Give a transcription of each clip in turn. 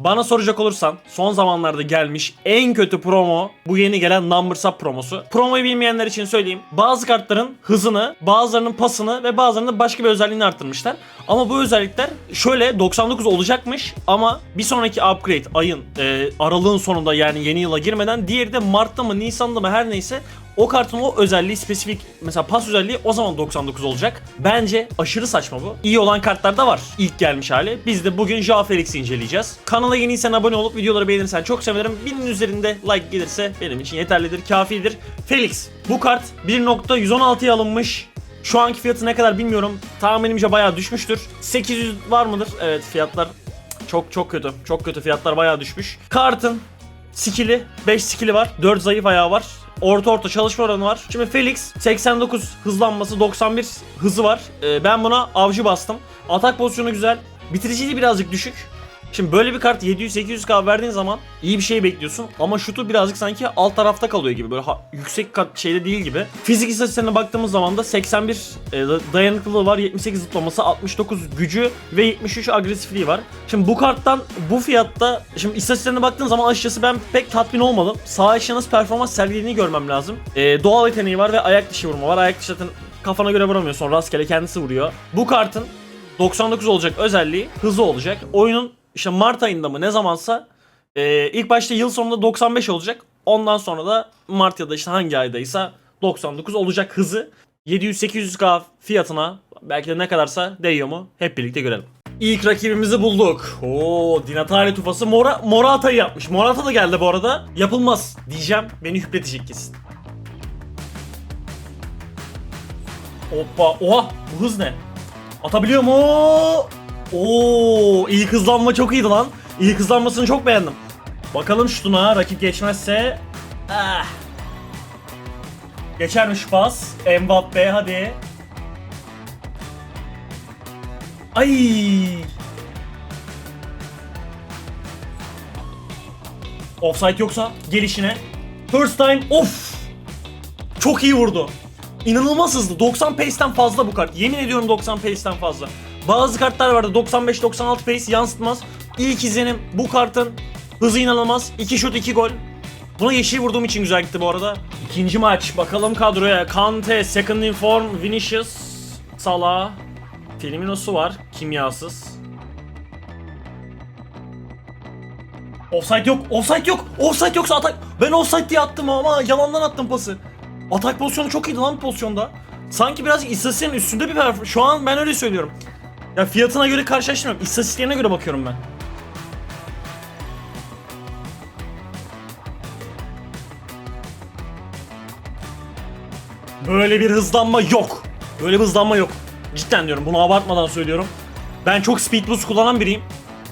Bana soracak olursan son zamanlarda gelmiş en kötü promo bu yeni gelen Numbers Up promosu. Promoyu bilmeyenler için söyleyeyim. Bazı kartların hızını, bazılarının pasını ve bazılarının başka bir özelliğini arttırmışlar. Ama bu özellikler şöyle 99 olacakmış ama bir sonraki upgrade ayın e, aralığın sonunda yani yeni yıla girmeden diğeri de Mart'ta mı Nisan'da mı her neyse o kartın o özelliği spesifik mesela pas özelliği o zaman 99 olacak. Bence aşırı saçma bu. İyi olan kartlar da var ilk gelmiş hali. Biz de bugün Joao Felix'i inceleyeceğiz. Kanala yeniysen abone olup videoları beğenirsen çok sevinirim. Binin üzerinde like gelirse benim için yeterlidir, kafidir. Felix bu kart 1.116'ya alınmış. Şu anki fiyatı ne kadar bilmiyorum. Tahminimce bayağı düşmüştür. 800 var mıdır? Evet fiyatlar çok çok kötü. Çok kötü fiyatlar bayağı düşmüş. Kartın skill'i 5 skill'i var. 4 zayıf ayağı var. Orta orta çalışma oranı var. Şimdi Felix 89 hızlanması 91 hızı var. Ee, ben buna avcı bastım. Atak pozisyonu güzel. Bitiriciliği birazcık düşük. Şimdi böyle bir kart 700-800k verdiğin zaman iyi bir şey bekliyorsun ama şutu birazcık sanki alt tarafta kalıyor gibi böyle ha- yüksek kat şeyde değil gibi. Fizik istatistiklerine baktığımız zaman da 81 e, dayanıklılığı var, 78 zıplaması, 69 gücü ve 73 agresifliği var. Şimdi bu karttan bu fiyatta şimdi istatistiklerine baktığın zaman açıkçası ben pek tatmin olmadım. Sağ nasıl performans sergilediğini görmem lazım. E, doğal yeteneği var ve ayak dışı vurma var. Ayak dışı zaten kafana göre vuramıyorsun rastgele kendisi vuruyor. Bu kartın 99 olacak özelliği hızı olacak. Oyunun işte Mart ayında mı ne zamansa e, ilk başta yıl sonunda 95 olacak. Ondan sonra da Mart ya da işte hangi aydaysa 99 olacak hızı. 700-800k fiyatına belki de ne kadarsa değiyor mu hep birlikte görelim. İlk rakibimizi bulduk. Oo, Dinatale tufası Mora, Morata'yı yapmış. Morata da geldi bu arada. Yapılmaz diyeceğim. Beni hüpletecek kesin. Hoppa. Oha bu hız ne? Atabiliyor mu? Oo, ilk hızlanma çok iyiydi lan. İlk hızlanmasını çok beğendim. Bakalım şutuna rakip geçmezse. Ah. Geçermiş pas. Mbappe hadi. Ay. Offside yoksa gelişine. First time of. Çok iyi vurdu. İnanılmaz hızlı. 90 pace'ten fazla bu kart. Yemin ediyorum 90 pace'ten fazla. Bazı kartlar vardı 95-96 pace yansıtmaz. İlk izlenim bu kartın hızı inanılmaz. 2 şut 2 gol. Buna yeşil vurduğum için güzel gitti bu arada. İkinci maç. Bakalım kadroya. Kante, second in form, Vinicius, Salah, Firmino'su var. Kimyasız. Offside yok. Offside yok. Offside yoksa atak. Ben offside diye attım ama yalandan attım pası. Atak pozisyonu çok iyiydi lan bu pozisyonda. Sanki biraz istatistiğin üstünde bir performans. Şu an ben öyle söylüyorum. Ya fiyatına göre karşılaştırmıyorum. İstatistiklerine göre bakıyorum ben. Böyle bir hızlanma yok. Böyle bir hızlanma yok. Cidden diyorum bunu abartmadan söylüyorum. Ben çok speed boost kullanan biriyim.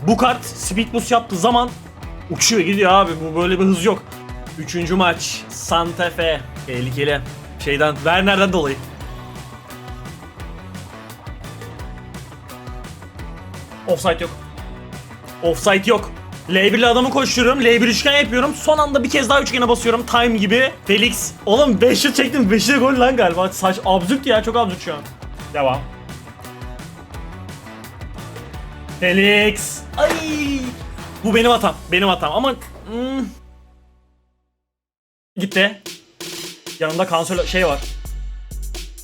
Bu kart speed boost yaptığı zaman uçuyor gidiyor abi. Bu böyle bir hız yok. Üçüncü maç. Santa Fe. Tehlikeli. Şeyden, Werner'den dolayı. Offside yok. Offside yok. L1 ile adamı koşturuyorum. L1 üçgen yapıyorum. Son anda bir kez daha üçgene basıyorum. Time gibi. Felix. Oğlum 5 şut çektim. 5'i de gol lan galiba. Saç absürt ya. Çok absürt şu an. Devam. Felix. Ay. Bu benim hatam. Benim hatam ama hmm. gitti. Yanında kanser şey var.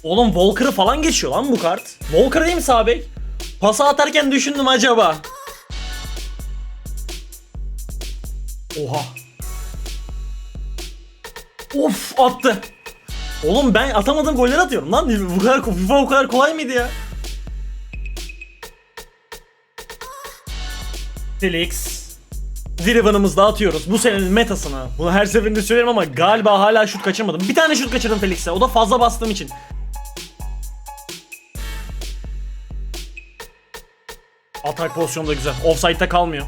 Oğlum Walker'ı falan geçiyor lan bu kart. Walker değil mi sağ bek? Pası atarken düşündüm acaba. Oha. Of attı. Oğlum ben atamadığım goller atıyorum lan. Bu kadar FIFA o kadar kolay mıydı ya? Felix. Driven'ımızı da atıyoruz. Bu senenin metasına. Bunu her seferinde söylerim ama galiba hala şut kaçırmadım. Bir tane şut kaçırdım Felix'e. O da fazla bastığım için. Atak pozisyonu da güzel. Offside'da kalmıyor.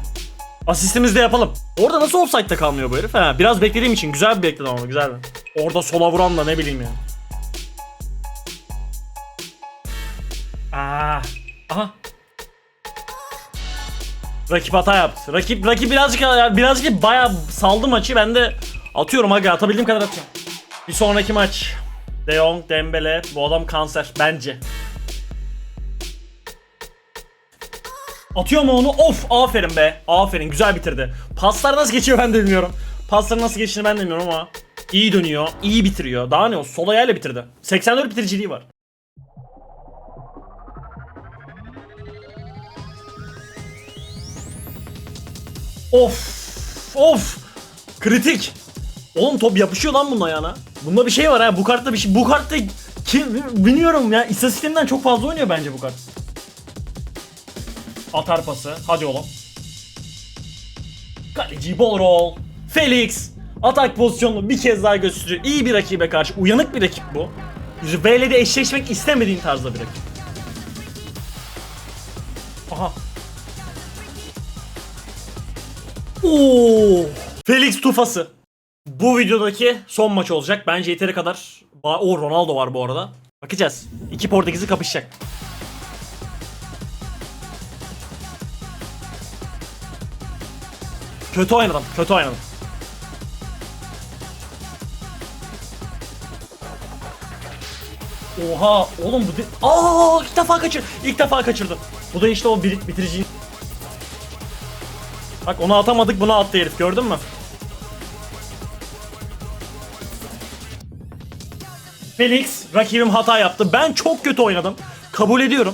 Asistimizi de yapalım. Orada nasıl offside'da kalmıyor bu herif? Ha, biraz beklediğim için güzel bir bekledim ama güzel? Orada sola vuran da ne bileyim ya. Aa, aha. Rakip hata yaptı. Rakip rakip birazcık birazcık bayağı saldı maçı. Ben de atıyorum aga atabildiğim kadar atıyorum. Bir sonraki maç. De Jong, Dembele. Bu adam kanser bence. Atıyor mu onu? Of aferin be. Aferin güzel bitirdi. Paslar nasıl geçiyor ben de bilmiyorum. Paslar nasıl geçtiğini ben de bilmiyorum ama iyi dönüyor, iyi bitiriyor. Daha ne o? Sol ayağıyla bitirdi. 84 bitiriciliği var. Of! Of! Kritik. Oğlum top yapışıyor lan bunun ayağına. Bunda bir şey var ha. Bu kartta bir şey. Bu kartta kim bilmiyorum ya. İstatistiğinden çok fazla oynuyor bence bu kart. Atar pası. Hadi oğlum. Kaleci ball roll. Felix. Atak pozisyonunu bir kez daha gösteriyor. İyi bir rakibe karşı. Uyanık bir rakip bu. VL'de eşleşmek istemediğin tarzda bir rakip. Aha. Oo. Felix tufası. Bu videodaki son maç olacak. Bence yeteri kadar. O Ronaldo var bu arada. Bakacağız. İki Portekizli kapışacak. Kötü oynadım. Kötü oynadım. Oha oğlum bu de- Aa ilk defa kaçır. İlk defa kaçırdım. Bu da işte o bir bitirici. Bak onu atamadık bunu attı herif gördün mü? Felix rakibim hata yaptı. Ben çok kötü oynadım. Kabul ediyorum.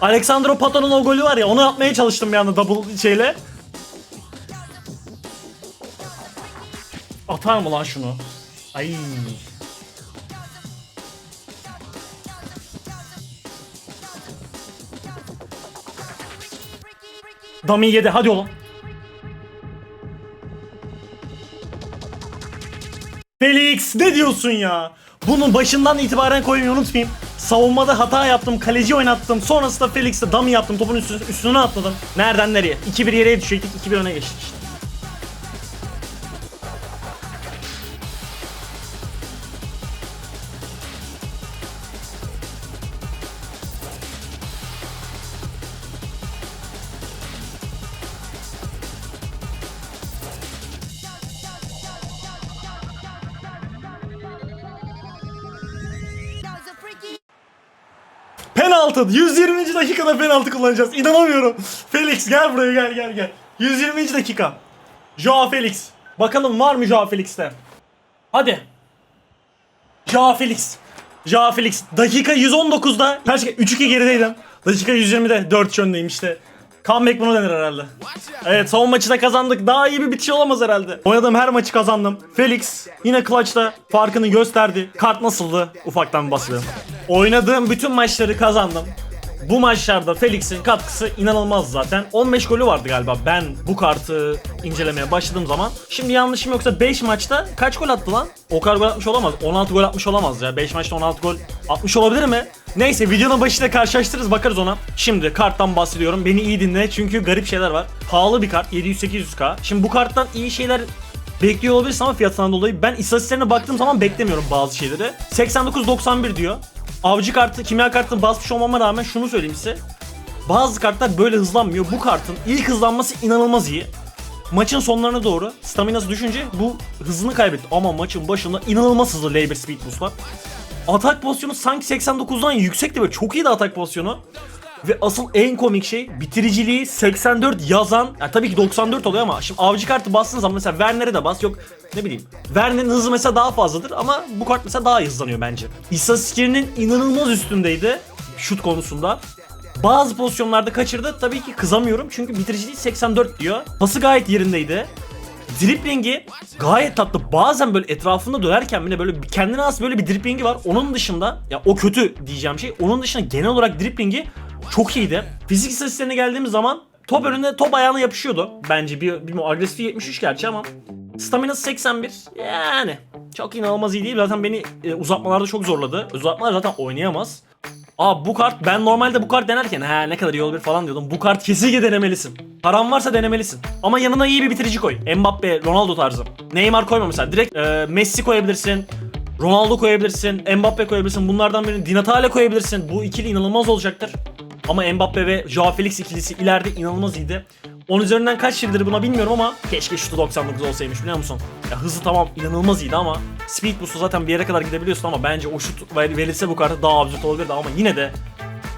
Alexandro Pato'nun o golü var ya onu atmaya çalıştım bir anda double şeyle. Atar mı lan şunu? Ay. Dami yedi hadi oğlum. Felix ne diyorsun ya? Bunu başından itibaren koymayı unutmayayım. Savunmada hata yaptım, kaleci oynattım. Sonrasında Felix'te dummy yaptım, topun üstüne, üstüne atladım. Nereden nereye? 2-1 yere düşecektik, 2-1 öne geçtik işte. Penaltı. 120. dakikada penaltı kullanacağız. İnanamıyorum. Felix gel buraya gel gel gel. 120. dakika. Joao Felix. Bakalım var mı Joao Felix'te? Hadi. Joao Felix. Joao Felix. Dakika 119'da. Kaç 3-2 gerideydim. Dakika 120'de 4 öndeyim işte. Comeback bunu denir herhalde. Evet son maçı da kazandık. Daha iyi bir bitiş olamaz herhalde. Oynadığım her maçı kazandım. Felix yine clutch'ta farkını gösterdi. Kart nasıldı? Ufaktan bahsedelim. Oynadığım bütün maçları kazandım. Bu maçlarda Felix'in katkısı inanılmaz zaten. 15 golü vardı galiba ben bu kartı incelemeye başladığım zaman. Şimdi yanlışım yoksa 5 maçta kaç gol attı lan? O kadar gol atmış olamaz. 16 gol atmış olamaz ya. 5 maçta 16 gol atmış olabilir mi? Neyse videonun başıyla karşılaştırırız bakarız ona. Şimdi karttan bahsediyorum. Beni iyi dinle çünkü garip şeyler var. Pahalı bir kart 700-800k. Şimdi bu karttan iyi şeyler bekliyor olabilirsin ama fiyatından dolayı ben istatistiklerine baktığım zaman beklemiyorum bazı şeyleri. 89-91 diyor. Avcı kartı, kimya kartını basmış olmama rağmen şunu söyleyeyim size. Bazı kartlar böyle hızlanmıyor. Bu kartın ilk hızlanması inanılmaz iyi. Maçın sonlarına doğru staminası düşünce bu hızını kaybetti. Ama maçın başında inanılmaz hızlı Labor Speed Boost var. Atak pozisyonu sanki 89'dan yüksekti böyle çok iyiydi atak pozisyonu. Ve asıl en komik şey bitiriciliği 84 yazan ya tabii ki 94 oluyor ama şimdi avcı kartı bastığın zaman mesela Werner'e de bas yok ne bileyim Werner'in hızı mesela daha fazladır ama bu kart mesela daha hızlanıyor bence. İstatistiklerinin inanılmaz üstündeydi şut konusunda. Bazı pozisyonlarda kaçırdı tabii ki kızamıyorum çünkü bitiriciliği 84 diyor. Pası gayet yerindeydi. Driplingi gayet tatlı. Bazen böyle etrafında dönerken bile böyle kendine has böyle bir driplingi var. Onun dışında ya o kötü diyeceğim şey. Onun dışında genel olarak driplingi çok iyiydi. Fizik istatistiklerine geldiğimiz zaman top önünde top ayağına yapışıyordu. Bence bir, bir agresif 73 gerçi ama staminası 81. Yani çok inanılmaz iyi değil. Zaten beni e, uzatmalarda çok zorladı. Uzatmalar zaten oynayamaz. Aa bu kart ben normalde bu kart denerken ha ne kadar iyi olabilir falan diyordum. Bu kart kesinlikle denemelisin. Paran varsa denemelisin. Ama yanına iyi bir bitirici koy. Mbappe, Ronaldo tarzı. Neymar koyma mesela. Direkt e, Messi koyabilirsin. Ronaldo koyabilirsin. Mbappe koyabilirsin. Bunlardan birini Di Natale koyabilirsin. Bu ikili inanılmaz olacaktır. Ama Mbappe ve Joao Felix ikilisi ileride inanılmaz iyiydi. 10 üzerinden kaç şirdir buna bilmiyorum ama keşke şutu 99 olsaymış biliyor musun? Ya hızı tamam inanılmaz iyiydi ama Speed boost'u zaten bir yere kadar gidebiliyorsun ama bence o şut ver- verilse bu kartı daha absürt olabilirdi ama yine de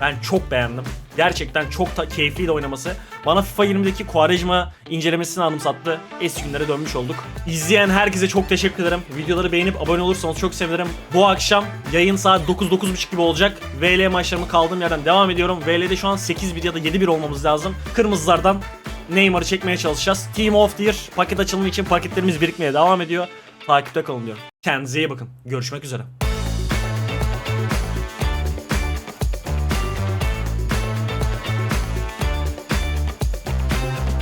Ben çok beğendim. Gerçekten çok da keyifliydi oynaması. Bana FIFA 20'deki Quaresma incelemesini anımsattı. Eski günlere dönmüş olduk. İzleyen herkese çok teşekkür ederim. Videoları beğenip abone olursanız çok sevinirim. Bu akşam yayın saat 9-9.30 gibi olacak. VL maçlarımı kaldığım yerden devam ediyorum. VL'de şu an 8-1 ya da 7-1 olmamız lazım. Kırmızılardan Neymar'ı çekmeye çalışacağız. Team of the Year paket açılımı için paketlerimiz birikmeye devam ediyor. Takipte kalın diyorum. Kendinize iyi bakın. Görüşmek üzere.